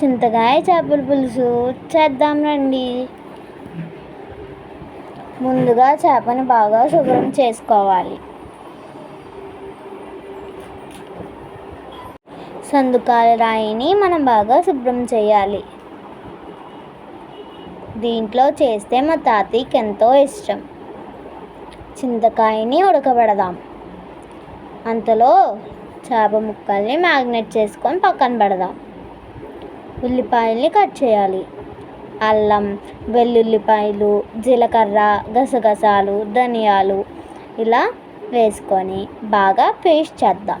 చింతకాయ చేపల పులుసు చేద్దాం రండి. ముందుగా చేపని బాగా శుభ్రం చేసుకోవాలి. సందుకాల రాయిని మనం బాగా శుభ్రం చేయాలి. దీంట్లో చేస్తే మా తాతయ్యకి ఎంతో ఇష్టం. చింతకాయని ఉడకబెడదాం. అంతలో చేప ముక్కల్ని మ్యాగ్నెట్ చేసుకొని పక్కన పెడదాం. ఉల్లిపాయల్ని కట్ చేయాలి. అల్లం వెల్లుల్లిపాయలు జీలకర్ర గసగసాలు ధనియాలు ఇలా వేసుకొని బాగా పేస్ట్ చేద్దాం.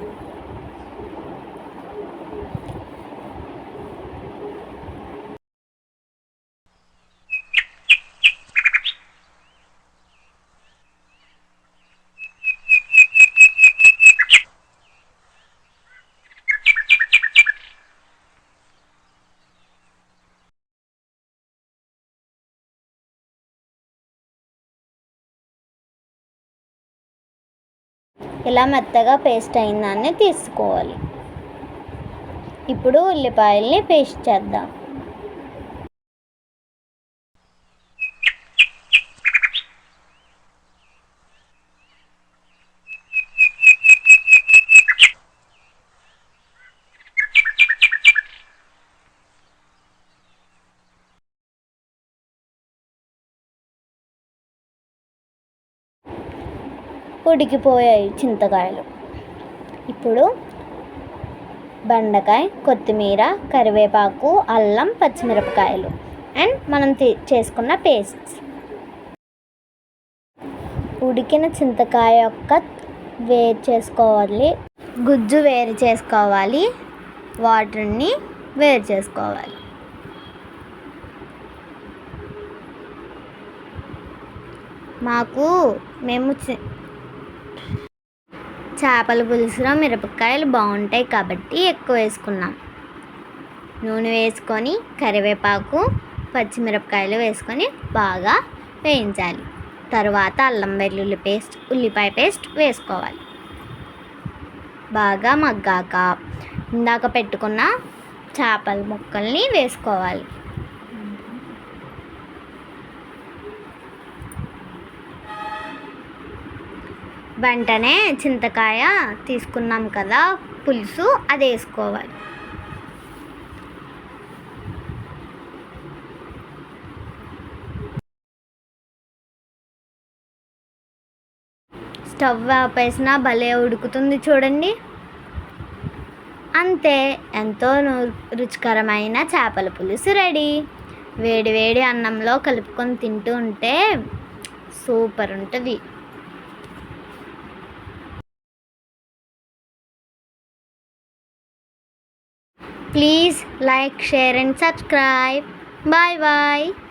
ఇలా మెత్తగా పేస్ట్ అయిన దాన్ని తీసుకోవాలి. ఇప్పుడు ఉల్లిపాయల్ని పేస్ట్ చేద్దాం. ఉడికిపోయాయి చింతకాయలు. ఇప్పుడు బెండకాయ కొత్తిమీర కరివేపాకు అల్లం పచ్చిమిరపకాయలు. అండ్ మనం చేసుకున్న పేస్ట్స్. ఉడికిన చింతకాయ యొక్క వేరు చేసుకోవాలి. గుజ్జు వేరు చేసుకోవాలి. వాటర్ని వేరు చేసుకోవాలి. మాకు మేము చేపల పులుసులో మిరపకాయలు బాగుంటాయి కాబట్టి ఎక్కువ వేసుకున్నాం. నూనె వేసుకొని కరివేపాకు పచ్చిమిరపకాయలు వేసుకొని బాగా వేయించాలి. తర్వాత అల్లం వెల్లుల్లి పేస్ట్ ఉల్లిపాయ పేస్ట్ వేసుకోవాలి. బాగా మగ్గాక ఇందాక పెట్టుకున్న చేపల ముక్కల్ని వేసుకోవాలి. వెంటనే చింతకాయ తీసుకున్నాం కదా పులుసు అది వేసుకోవాలి. స్టవ్ ఆపేసిన భలే ఉడుకుతుంది చూడండి. అంతే ఎంతో రుచికరమైన చేపల పులుసు రెడీ. వేడి వేడి అన్నంలో కలుపుకొని తింటూ ఉంటే సూపర్ ఉంటుంది. Please like, share, and subscribe. Bye bye.